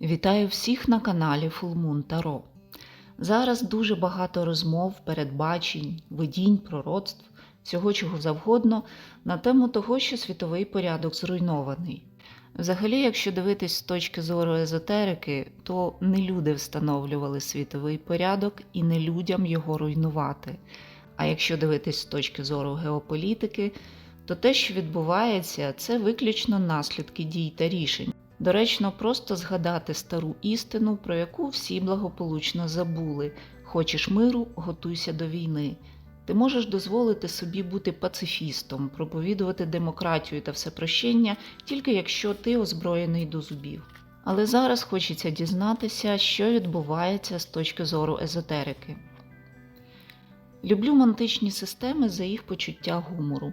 Вітаю всіх на каналі Full Moon Таро. Зараз дуже багато розмов, передбачень, видінь, пророцтв, всього чого завгодно на тему того, що світовий порядок зруйнований. Взагалі, якщо дивитись з точки зору езотерики, то не люди встановлювали світовий порядок і не людям його руйнувати. А якщо дивитись з точки зору геополітики, то те, що відбувається, це виключно наслідки дій та рішень. Доречно просто згадати стару істину, про яку всі благополучно забули: хочеш миру, готуйся до війни. Ти можеш дозволити собі бути пацифістом, проповідувати демократію та всепрощення, тільки якщо ти озброєний до зубів. Але зараз хочеться дізнатися, що відбувається з точки зору езотерики. Люблю мантичні системи за їх почуття гумору.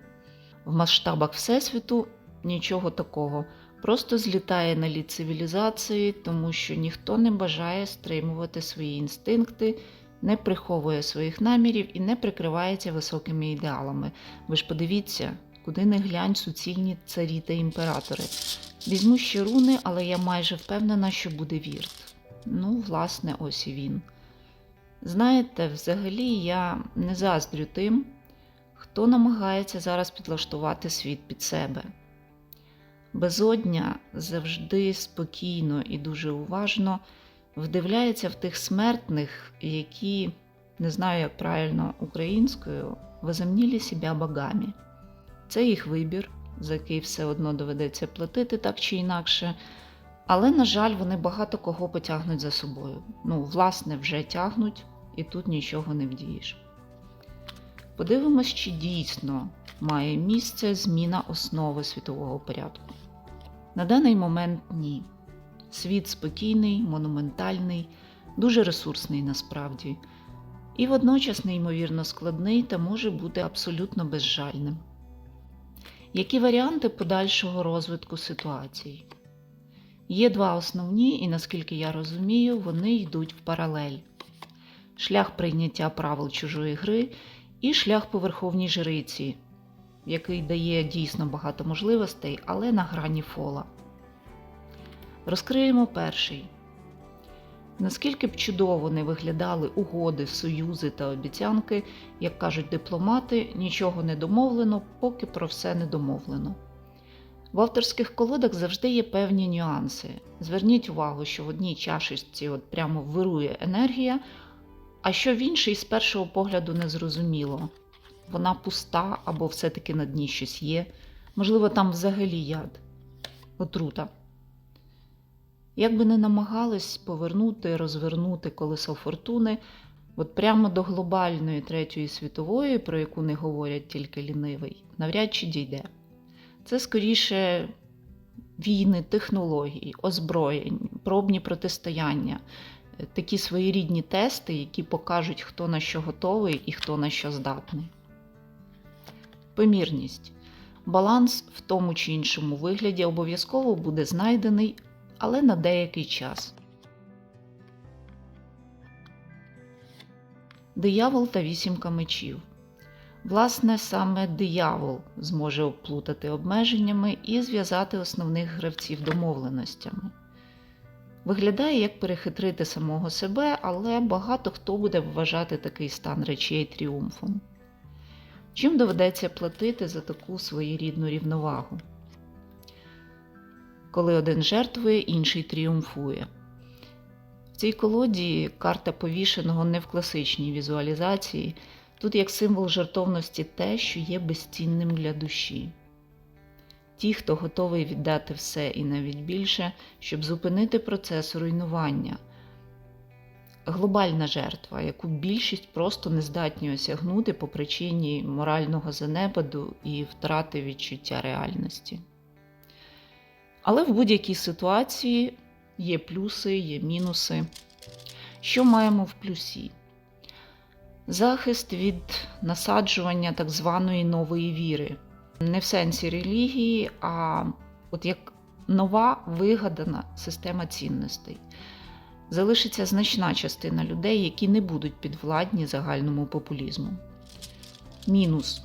В масштабах Всесвіту нічого такого, просто злітає на лід цивілізації, тому що ніхто не бажає стримувати свої інстинкти, не приховує своїх намірів і не прикривається високими ідеалами. Ви ж подивіться, куди не глянь суцільні царі та імператори. Візьму ще руни, але я майже впевнена, що буде вірт. Ну, власне, ось і він. Знаєте, взагалі я не заздрю тим, хто намагається зараз підлаштувати світ під себе. Безодня завжди спокійно і дуже уважно вдивляється в тих смертних, які, не знаю, як правильно українською, возомнили себе богами. Це їх вибір, за який все одно доведеться платити так чи інакше. Але, на жаль, вони багато кого потягнуть за собою. Ну, власне, вже тягнуть, і тут нічого не вдієш. Подивимось, чи дійсно має місце зміна основи світового порядку. На даний момент ні. Світ спокійний, монументальний, дуже ресурсний насправді, і водночас неймовірно складний та може бути абсолютно безжальним. Які варіанти подальшого розвитку ситуації? Є два основні, і наскільки я розумію, вони йдуть в паралель: шлях прийняття правил чужої гри і шлях по верховній жриці, який дає дійсно багато можливостей, але на грані фола. Розкриємо перший. Наскільки б чудово не виглядали угоди, союзи та обіцянки, як кажуть дипломати, нічого не домовлено, поки про все не домовлено. В авторських колодах завжди є певні нюанси. Зверніть увагу, що в одній чашечці от прямо вирує енергія, а що в іншій з першого погляду не зрозуміло. Вона пуста або все-таки на дні щось є. Можливо, там взагалі яд, отрута. Як би не намагались повернути, розвернути колесо фортуни, от прямо до глобальної третьої світової, про яку не говорять тільки лінивий, навряд чи дійде. Це скоріше війни, технології, озброєнь, пробні протистояння, такі своєрідні тести, які покажуть, хто на що готовий і хто на що здатний. Помірність. Баланс в тому чи іншому вигляді обов'язково буде знайдений, але на деякий час. Диявол та вісімка мечів. Власне, саме диявол зможе обплутати обмеженнями і зв'язати основних гравців домовленостями. Виглядає як перехитрити самого себе, але багато хто буде вважати такий стан речей тріумфом. Чим доведеться платити за таку своєрідну рівновагу? Коли один жертвує, інший тріумфує. В цій колоді карта повішеного не в класичній візуалізації. Тут як символ жертовності те, що є безцінним для душі. Ті, хто готовий віддати все і навіть більше, щоб зупинити процес руйнування. Глобальна жертва, яку більшість просто не здатні осягнути по причині морального занепаду і втрати відчуття реальності. Але в будь-якій ситуації є плюси, є мінуси. Що маємо в плюсі? Захист від насаджування так званої нової віри. Не в сенсі релігії, а от як нова вигадана система цінностей. Залишиться значна частина людей, які не будуть підвладні загальному популізму. Мінус.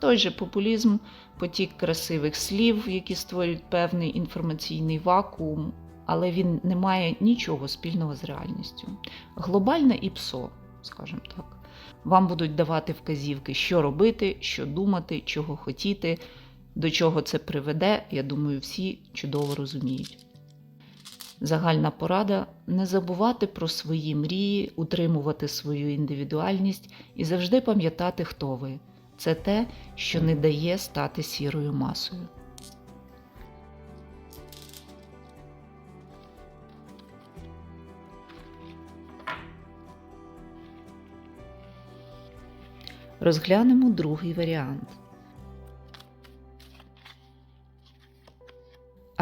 Той же популізм, потік красивих слів, які створюють певний інформаційний вакуум, але він не має нічого спільного з реальністю. Глобальне і ПСО, скажімо так. Вам будуть давати вказівки, що робити, що думати, чого хотіти, до чого це приведе, я думаю, всі чудово розуміють. Загальна порада не забувати про свої мрії, утримувати свою індивідуальність і завжди пам'ятати, хто ви. Це те, що не дає стати сірою масою. Розглянемо другий варіант.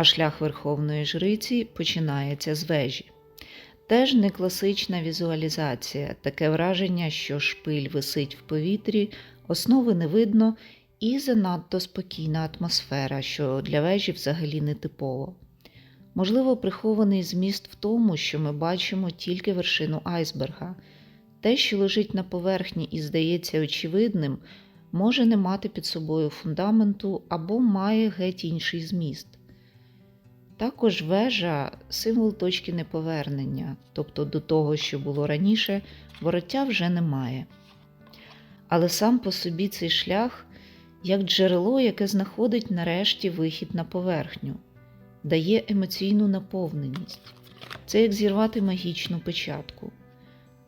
А шлях Верховної Жриці починається з вежі. Теж не класична візуалізація, таке враження, що шпиль висить в повітрі, основи не видно і занадто спокійна атмосфера, що для вежі взагалі не типово. Можливо, прихований зміст в тому, що ми бачимо тільки вершину айсберга. Те, що лежить на поверхні і здається очевидним, може не мати під собою фундаменту або має геть інший зміст. Також вежа символ точки неповернення, тобто до того, що було раніше, вороття вже немає. Але сам по собі цей шлях як джерело, яке знаходить нарешті вихід на поверхню, дає емоційну наповненість. Це як зірвати магічну печатку.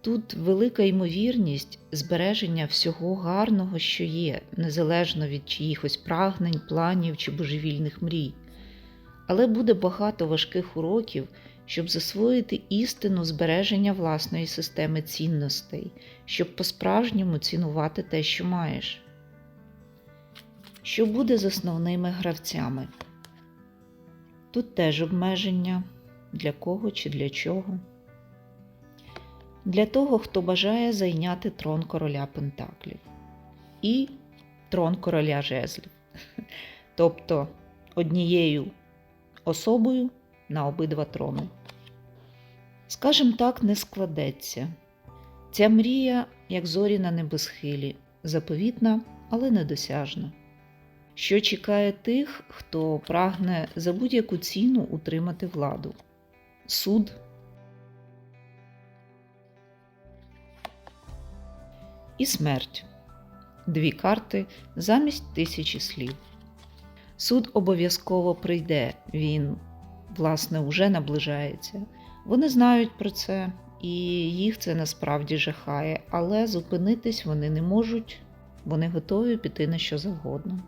Тут велика ймовірність збереження всього гарного, що є, незалежно від чиїхось прагнень, планів чи божевільних мрій. Але буде багато важких уроків, щоб засвоїти істину збереження власної системи цінностей, щоб по-справжньому цінувати те, що маєш. Що буде з основними гравцями? Тут теж обмеження для кого чи для чого. Для того, хто бажає зайняти трон короля Пентаклів і трон короля жезлів. Тобто однією особою на обидва трони. Скажем так, не складеться. Ця мрія, як зорі на небосхилі, заповітна, але недосяжна. Що чекає тих, хто прагне за будь-яку ціну утримати владу? Суд. І смерть. Дві карти замість тисячі слів. Суд обов'язково прийде, він, власне, уже наближається. Вони знають про це, і їх це насправді жахає, але зупинитись вони не можуть, вони готові піти на що завгодно.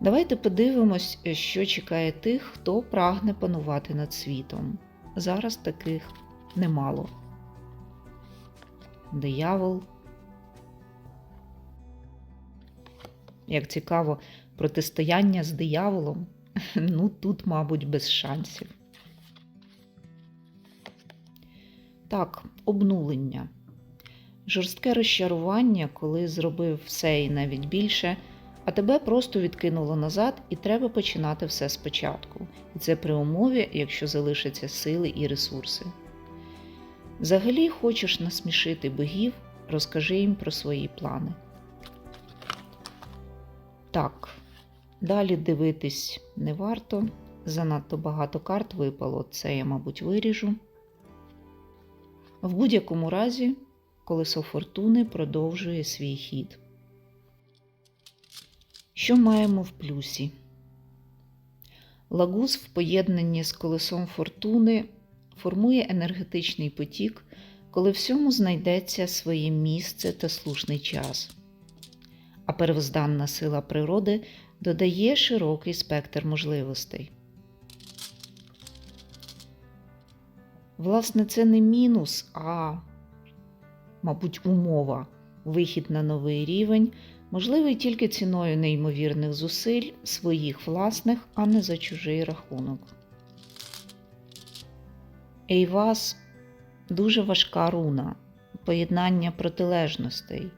Давайте подивимось, що чекає тих, хто прагне панувати над світом. Зараз таких немало. Диявол. Як цікаво, протистояння з дияволом, ну тут, мабуть, без шансів. Так, обнулення. Жорстке розчарування, коли зробив все і навіть більше, а тебе просто відкинуло назад, і треба починати все спочатку. І це при умові, якщо залишаться сили і ресурси. Взагалі, хочеш насмішити богів, розкажи їм про свої плани. Так, далі дивитись не варто. Занадто багато карт випало, це я, мабуть, виріжу. В будь-якому разі, колесо фортуни продовжує свій хід. Що маємо в плюсі? Лагуз в поєднанні з колесом фортуни формує енергетичний потік, коли всьому знайдеться своє місце та слушний час. А первозданна сила природи додає широкий спектр можливостей. Власне, це не мінус, а, мабуть, умова. Вихід на новий рівень можливий тільки ціною неймовірних зусиль своїх власних, а не за чужий рахунок. Ейвас дуже важка руна, поєднання протилежностей,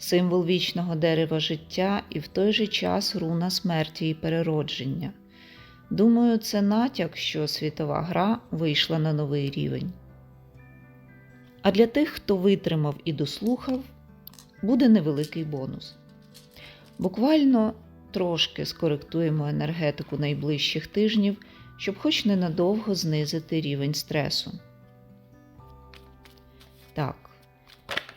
символ вічного дерева життя і в той же час руна смерті і переродження. Думаю, це натяк, що світова гра вийшла на новий рівень. А для тих, хто витримав і дослухав, буде невеликий бонус. Буквально трошки скоректуємо енергетику найближчих тижнів, щоб хоч ненадовго знизити рівень стресу. Так,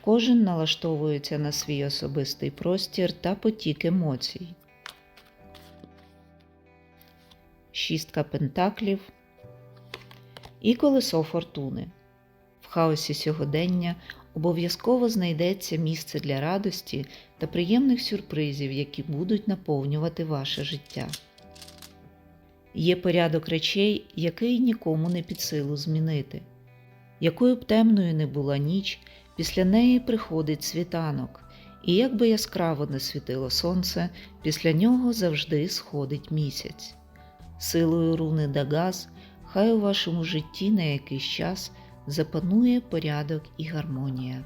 кожен налаштовується на свій особистий простір та потік емоцій. Шістка пентаклів і колесо фортуни. В хаосі сьогодення обов'язково знайдеться місце для радості та приємних сюрпризів, які будуть наповнювати ваше життя. Є порядок речей, який нікому не під силу змінити. Якою б темною не була ніч, після неї приходить світанок, і як би яскраво не світило сонце, після нього завжди сходить місяць. Силою руни Дагаз хай у вашому житті на якийсь час запанує порядок і гармонія.